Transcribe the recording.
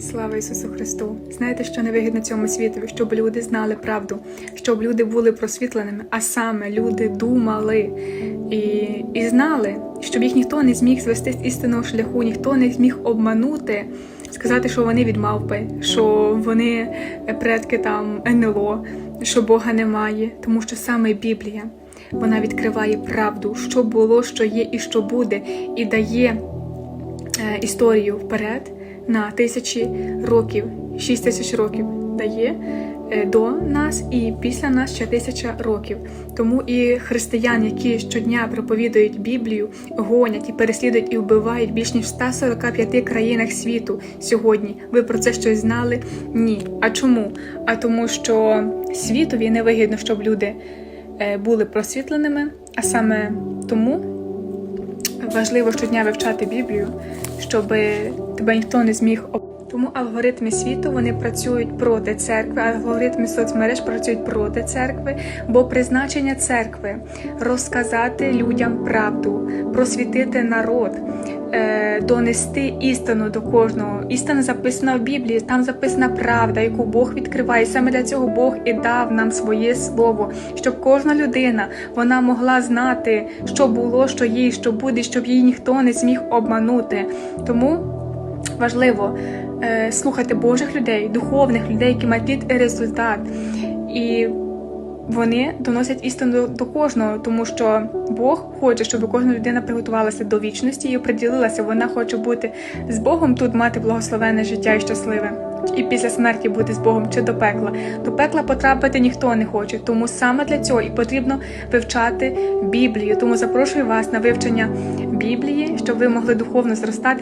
Слава Ісусу Христу! Знаєте, що невигідно цьому світу, щоб люди знали правду, щоб люди були просвітленими, а саме люди думали і, і знали, щоб їх ніхто не зміг звести з істинного шляху, ніхто не зміг обманути, сказати, що вони від мавпи, що вони предки там НЛО, що Бога немає, тому що саме Біблія вона відкриває правду, що було, що є і що буде, і дає е, історію вперед на тисячі років, шість тисяч років дає е, до нас і після нас ще тисяча років. Тому і християн, які щодня проповідують Біблію, гонять і переслідують і вбивають більш ніж в 145 країнах світу сьогодні. Ви про це щось знали? Ні. А чому? А тому, що світові не вигідно, щоб люди е, були просвітленими, а саме тому важливо щодня вивчати Біблію, щоб тебе ніхто не зміг об... Тому алгоритми світу вони працюють проти церкви, алгоритми соцмереж працюють проти церкви, бо призначення церкви розказати людям правду, просвітити народ, е, донести істину до кожного. Істина записана в Біблії, там записана правда, яку Бог відкриває. І Саме для цього Бог і дав нам своє слово, щоб кожна людина вона могла знати, що було, що є, що буде, щоб її ніхто не зміг обманути. Тому важливо е, слухати Божих людей, духовних людей, які мають плід результат. І вони доносять істину до кожного, тому що Бог хоче, щоб кожна людина приготувалася до вічності і приділилася. Вона хоче бути з Богом тут, мати благословенне життя і щасливе. І після смерті бути з Богом чи до пекла. До пекла потрапити ніхто не хоче, тому саме для цього і потрібно вивчати Біблію. Тому запрошую вас на вивчення Біблії, щоб ви могли духовно зростати.